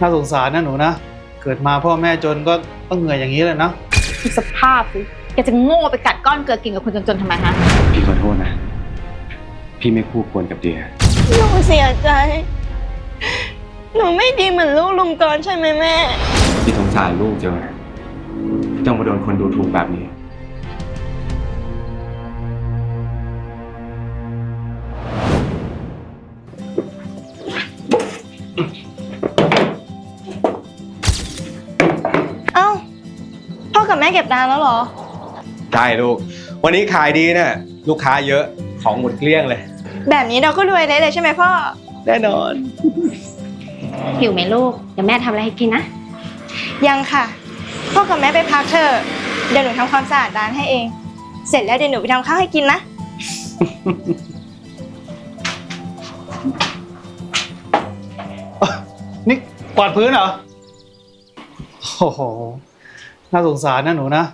น่าสงสารนะหนูนะ เกิดมาพ่อแม่จนก็ต้องเหนื่อยอย่างนี้เลยนะดูสภาพสิแกจะโง่ไปกัดก้อนเกลือกินกับคนจนๆทำไมฮะ พี่ขอโทษนะ พี่ไม่คู่ควรกับเดีย หนูเสียใจ หนูไม่ดีเหมือนลูกลุงกรณ์ใช่ไหมแม่ พี่สงสารลูกจังเลยต้องมาโดนคนดูถูกแบบนี้ ม่เก็บร้านแล้วเหรอใช่ลูก วันนี้ขายดีนะลูกค้าเยอะของหมดเกลี้ยงเลย แบบนี้เราก็รวยได้เลยใช่ไหมพ่อ แน่นอน หิวไหมลูก เดี๋ยวแม่ทำอะไรให้กินนะ ยังค่ะ พ่อกับแม่ไปพักเถอะเดี๋ยวหนูทำความสะอาดร้านให้เอง เสร็จแล้วเดี๋ยวหนูไปทำข้าวให้กินนะ นี่กวาดพื้นเหรอ โอ้โห น่าสงสารนะหนูนะ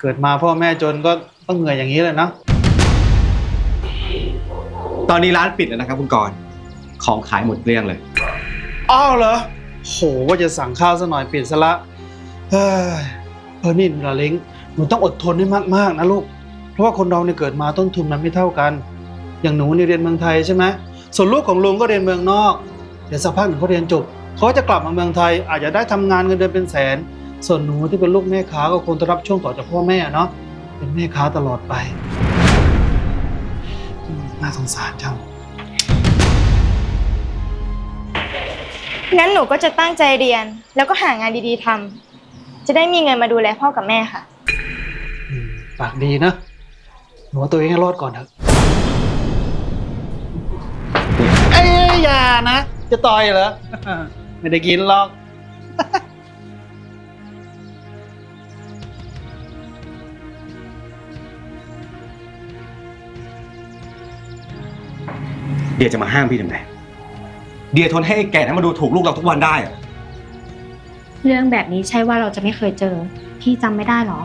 เกิดมาพ่อแม่จนก็ต้องเหนื่อยอย่างนี้เลยนะ ตอนนี้ร้านปิดแล้วนะครับคุณกรณ์ของขายหมดเกลี้ยงเลย อ้าวเหรอ โหว่าจะสั่งข้าวสักหน่อยปิดซะละเฮ้ยเออนี่หนูละเล้งหนูต้องอดทนให้มากๆนะลูก เพราะว่าคนเราเนี่ยเกิดมาต้นทุนมันไม่เท่ากัน อย่างหนูเนี่ยเรียนเมืองไทยใช่ไหมส่วนลูกของลุงก็เรียนเมืองนอก เดี๋ยวสักพักหนึ่งเขาเรียนจบเขาจะกลับมาเมืองไทยอาจจะได้ทำงานเงินเดือนเป็นแสน ส่วนหนูที่เป็นลูกแม่ค้าก็คงจะรับช่วงต่อจากพ่อแม่เนาะเป็นแม่ค้าตลอดไปอืมน่าสงสารจัง งั้นหนูก็จะตั้งใจเรียน แล้วก็หางานดีๆทำจะได้มีเงินมาดูแลพ่อกับแม่ค่ะ อืมปากดีนะหนูเอาตัวเองให้รอดก่อนเถอะเอ้ยอย่านะ จะต่อยเหรอ ไม่ได้กินหรอก เดียจะมาห้ามพี่ทำไมเดียทนให้ไอ้แก่นั้นมาดูถูกลูกเราทุกวันได้เหรอเรื่องแบบนี้ใช่ว่าเราจะไม่เคยเจอ พี่จำไม่ได้หรอ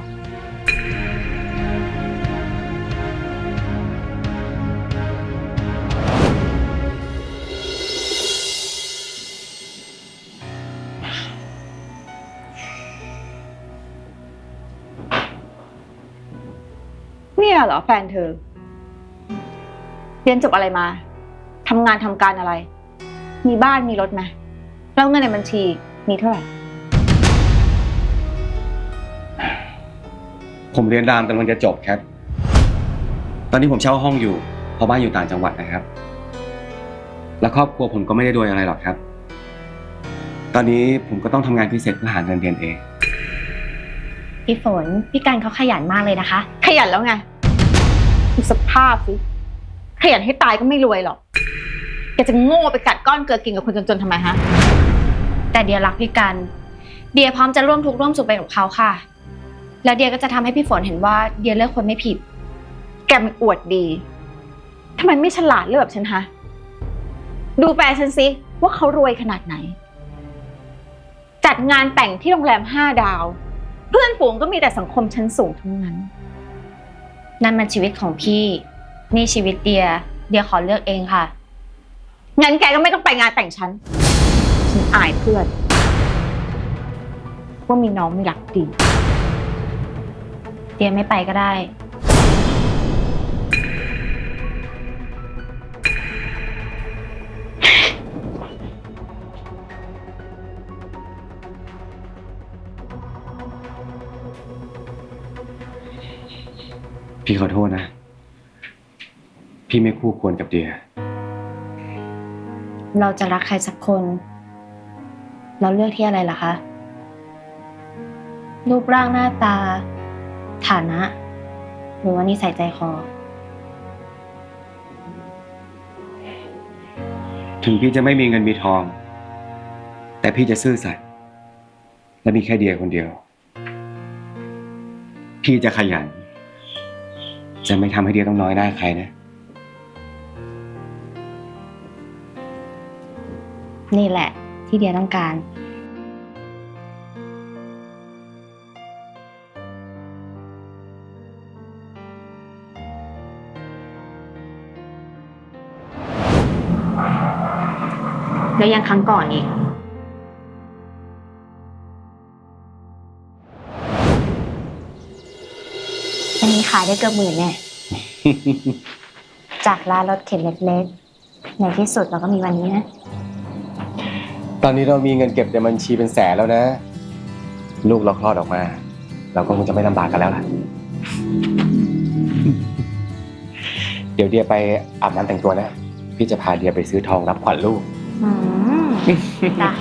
เนี่ยเหรอแฟนเธอ เรียนจบอะไรมาทำงานทำการอะไร มีบ้านมีรถไหมแล้วเงินในบัญชีมีเท่าไหร่ ผมเรียนรามกำลังจะจบครับตอนนี้ผมเช่าห้องอยู่เพราะบ้านอยู่ต่างจังหวัดนะครับ และครอบครัวผมก็ไม่ได้รวยอะไรหรอกครับ ตอนนี้ผมก็ต้องทำงานพิเศษเพื่อหาเงินเรียนเอง พี่ฝนพี่การเขาขยันมากเลยนะคะ ขยันแล้วไงดูสภาพสิ ขยันให้ตายก็ไม่รวยหรอก แกจะโง่ไปกัดก้อนเกลือกินกับคนจนๆทำไมฮะ แต่เดียรักพี่กัน เดียพร้อมจะร่วมทุกข์ร่วมสุขไปกับเขาค่ะ แล้วเดียก็จะทำให้พี่ฝนเห็นว่าเดียเลือกคนไม่ผิด แกมันอวดดี ทำไมไม่ฉลาดเลือกแบบฉันฮะ ดูแฟนฉันสิว่าเขารวยขนาดไหน จัดงานแต่งที่โรงแรมห้าดาว เพื่อนฝูงก็มีแต่สังคมชั้นสูงทั้งนั้น นั่นมันชีวิตของพี่ นี่ชีวิตเดีย เดียขอเลือกเองค่ะ งั้นแกก็ไม่ต้องไปงานแต่งฉัน ฉันอายเพื่อน ว่ามีน้องไม่รักดี เดียไม่ไปก็ได้ พี่ขอโทษนะ พี่ไม่คู่ควรกับเดีย เราจะรักใครสักคน เราเลือกที่อะไรล่ะคะ รูปร่างหน้าตา ฐานะ หรือว่านิสัยใจคอ ถึงพี่จะไม่มีเงินมีทอง แต่พี่จะซื่อสัตย์และมีแค่เดียคนเดียว พี่จะขยัน จะไม่ทำให้เดียต้องน้อยหน้าใครนะ นี่แหละที่เดียต้องการ แล้วยังครั้งก่อนอีก อันนี้ขายได้เกือบหมื่นเนี่ยจากร้านรถเข็นเล็กๆ ในที่สุดเราก็มีวันนี้นะ ตอนนี้เรามีเงินเก็บในบัญชีเป็นแสนแล้วนะ ลูกเราคลอดออกมา เราก็คงจะไม่ลำบากกันแล้วล่ะ เดี๋ยวเดียไปอาบน้ำแต่งตัวนะ พี่จะพาเดียไปซื้อทองรับขวัญลูก อืมจ้ะ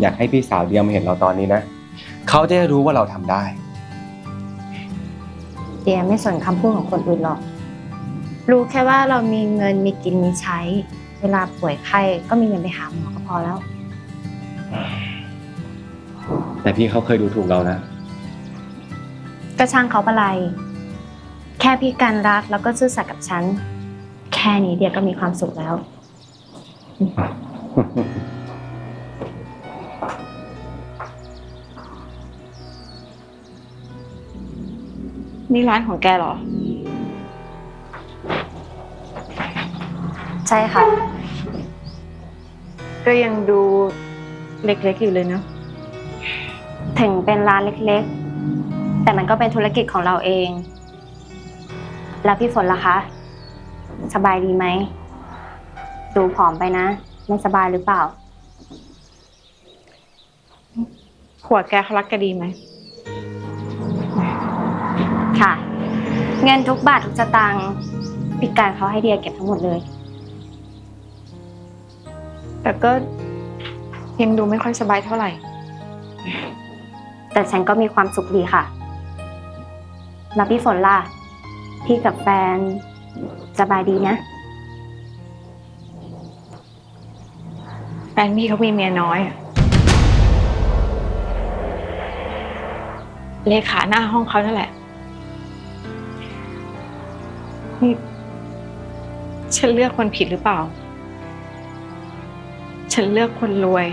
อยากให้พี่สาวเดียมาเห็นเราตอนนี้นะ เขาจะได้รู้ว่าเราทำได้ เดียไม่สนคำพูดของคนอื่นหรอก รู้แค่ว่าเรามีเงินมีกินมีใช้ เวลาป่วยไข้ก็มีเงินไปหาหมอก็พอแล้ว แต่พี่เขาเคยดูถูกเรานะ ก็ช่างเขาอะไร แค่พี่การรักแล้วก็ซื่อสัตย์กับฉัน แค่นี้เดียก็มีความสุขแล้ว นี่ร้านของแกเหรอ ใช่ค่ะ ก็ยังดูเล็กๆอยู่เลยเนอะถึงเป็นร้านเล็กๆ แต่มันก็เป็นธุรกิจของเราเอง แล้วพี่ฝนล่ะคะ สบายดีไหม ดูผอมไปนะ ไม่สบายหรือเปล่า ผัวแกเขารักแกดีไหม ค่ะ เงินทุกบาททุกสตางค์พี่การเขาให้เดียเก็บทั้งหมดเลย แต่ก็ยังดูไม่ค่อยสบายเท่าไหร่ แต่ฉันก็มีความสุขดีค่ะ แล้วพี่ฝนล่ะ พี่กับแฟนสบายดีนะ แฟนพี่เขามีเมียน้อยอะเลขาหน้าห้องเขานั่นแหละ นี่ ฉันเลือกคนผิดหรือเปล่า ฉันเลือกคนรวย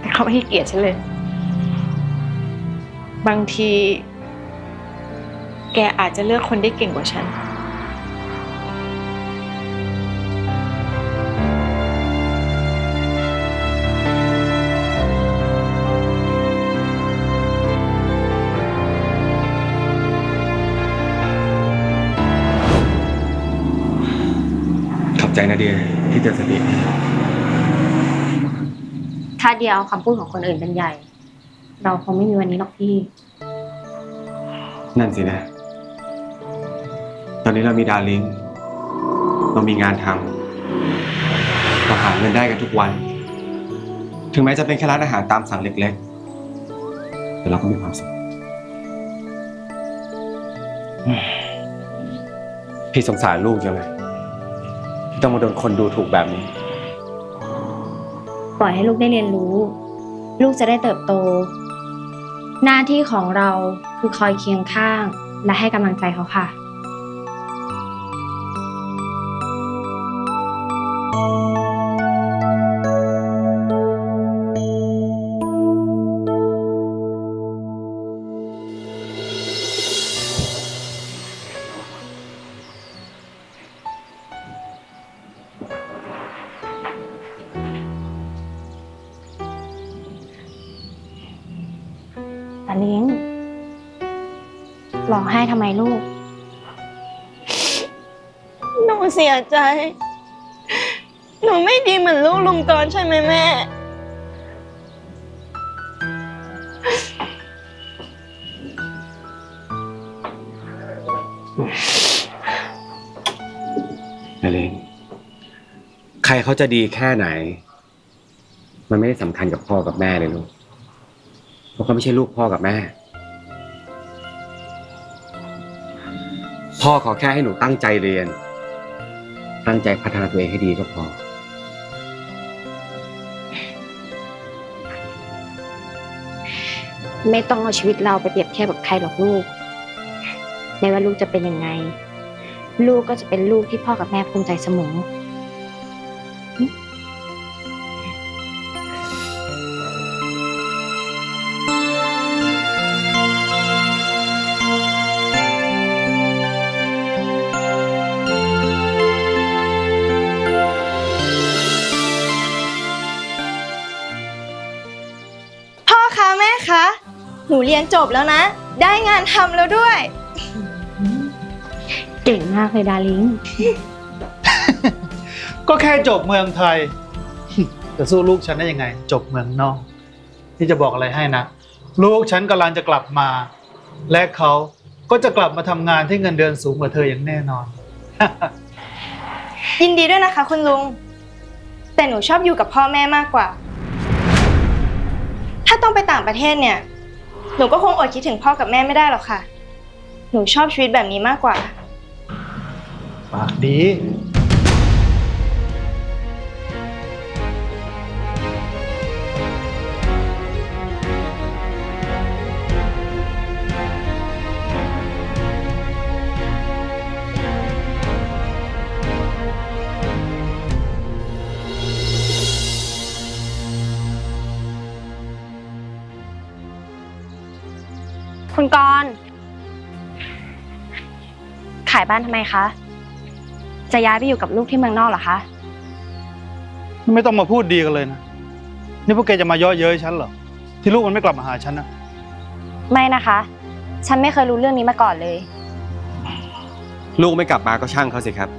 แต่เขาไม่ให้เกียรติฉันเลย บางที แกอาจจะเลือกคนได้เก่งกว่าฉัน ขอบใจนะเดีย ที่เตือนสติถ้าเดียเอาคำพูดของคนอื่นเป็นใหญ่ เราคงไม่มีวันนี้หรอกพี่ นั่นสินะ ตอนนี้เรามีดาวลิงก์เรามีงานทำเราหาเงินได้กันทุกวัน ถึงแม้จะเป็นแค่ร้านอาหารตามสั่งเล็กๆ แต่เราก็มีความสุขอืมพี่สงสารลูกจังเลย ที่ต้องมาโดนคนดูถูกแบบนี้ ปล่อยให้ลูกได้เรียนรู้ ลูกจะได้เติบโต หน้าที่ของเราคือคอยเคียงข้าง และให้กำลังใจเขาค่ะ ตาเลี้ยงร้องไห้ทำไมลูก หนูเสียใจ หนูไม่ดีเหมือนลูกลุงกรณ์ใช่ไหมแม่ นาเลงใครเขาจะดีแค่ไหน มันไม่ได้สำคัญกับพ่อกับแม่เลยลูกเพ ราะเขาไม่ใช่ลูกพ่อกับแม่ พ่อขอแค่ให้หนูตั้งใจเรียน ตั้งใจพัฒนาตัวเองให้ดีก็พอ ไม่ต้องเอาชีวิตเราไปเปรียบเทียบกับใครหรอกลูก ไม่ว่าลูกจะเป็นยังไง ลูกก็จะเป็นลูกที่พ่อกับแม่ภูมิใจเสมอ เรียนจบแล้วนะ ได้งานทำแล้วด้วย เก่งมากเลยดาริงก็แค่จบเมืองไทย จะสู้ลูกฉันได้ยังไง จบเมืองนอกที่จะบอกอะไรให้นะ ลูกฉันกำลังจะกลับมา และเขาก็จะกลับมาทำงานที่เงินเดือนสูงกว่าเธออย่างแน่นอน ยินดีด้วยนะคะคุณลุง แต่หนูชอบอยู่กับพ่อแม่มากกว่า ถ้าต้องไปต่างประเทศเนี่ย หนูก็คงอดคิดถึงพ่อกับแม่ไม่ได้หรอกค่ะ หนูชอบชีวิตแบบนี้มากกว่า ปากดี คุณกรณ์ขายบ้านทำไมคะ จะย้ายไปอยู่กับลูกที่เมืองนอกเหรอคะ ไม่ต้องมาพูดดีกันเลยนะ นี่พวกแกจะมาเย่อเย้ยฉันเหรอ ที่ลูกมันไม่กลับมาหาฉันนะไม่นะคะ ฉันไม่เคยรู้เรื่องนี้มาก่อนเลย ลูกไม่กลับมาก็ช่างเขาสิครับ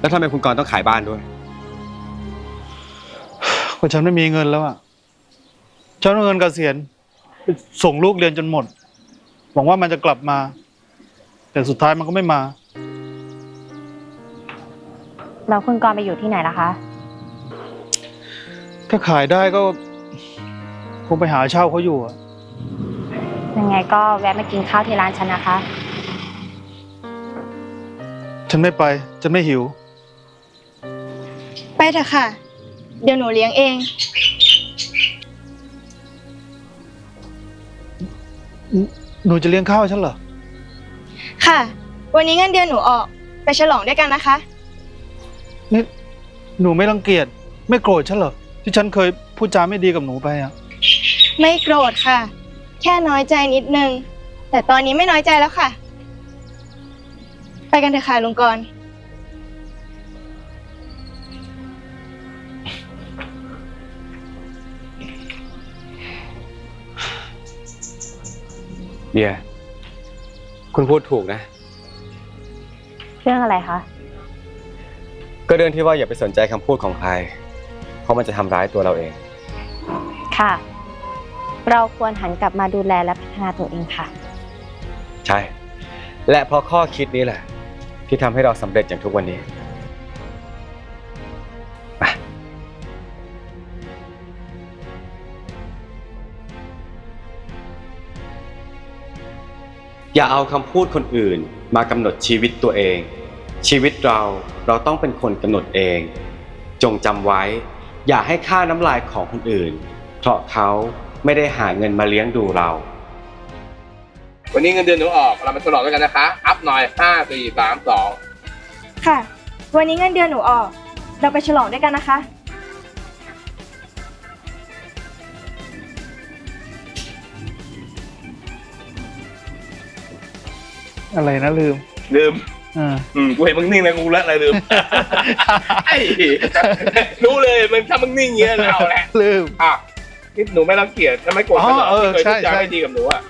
แล้วทำไมคุณกรณ์ต้องขายบ้านด้วย ก็ฉันไม่มีเงินแล้วอะฉันเอาเงินเกษียณไปส่งลูกเรียนจนหมด หวังว่ามันจะกลับมา แต่สุดท้ายมันก็ไม่มา แล้วคุณกรณ์ไปอยู่ที่ไหนล่ะคะ ถ้าขายได้ก็ คงไปหาเช่าเขาอยู่อะยังไงก็แวะมากินข้าวที่ร้านฉันนะคะ ฉันไม่ไป ฉันไม่หิว ไปเถอะค่ะ เดี๋ยวหนูเลี้ยงเอง หนูจะเลี้ยงข้าวฉันเหรอ ค่ะ วันนี้เงินเดือนหนูออก ไปฉลองด้วยกันนะคะ นี่หนูไม่รังเกียจไม่โกรธฉันเหรอ ที่ฉันเคยพูดจาไม่ดีกับหนูไปอะไม่โกรธค่ะ แค่น้อยใจนิดนึง แต่ตอนนี้ไม่น้อยใจแล้วค่ะ ไปกันเถอะค่ะลุงกรณ์ เบียร์คุณพูดถูกนะ เรื่องอะไรคะ ก็เรื่องที่ว่าอย่าไปสนใจคำพูดของใคร เพราะมันจะทำร้ายตัวเราเอง ค่ะ เราควรหันกลับมาดูแลและพัฒนาตัวเองค่ะ ใช่ และเพราะข้อคิดนี้แหละ ที่ทำให้เราสำเร็จอย่างทุกวันนี้ อย่าเอาคำพูดคนอื่นมากำหนดชีวิตตัวเอง ชีวิตเราเราต้องเป็นคนกำหนดเอง จงจำไว้ อย่าให้ค่าน้ำลายของคนอื่น เพราะเขาไม่ได้หาเงินมาเลี้ยงดูเรา วันนี้เงินเดือนหนูออก เรามาฉลองด้วยกันนะคะ อัพหน่อยห้าสี่สามสองค่ะ วันนี้เงินเดือนหนูออก เราไปฉลองด้วยกันนะคะ อะไรนะลืมลืมอ่า อืมกูเห็นมึงนิ่งเลยกูละอะไรลืม ไอ้รู้เลยมันถ้ามึงนิ่งเงี้ยเราแหละลืม อะนี่หนูไม่รังเกียจถ้าไม่โกรธกันเหรออ๋อเออที่เคยใช่พูดจาใช่ ไม่ดีกับหนูอะ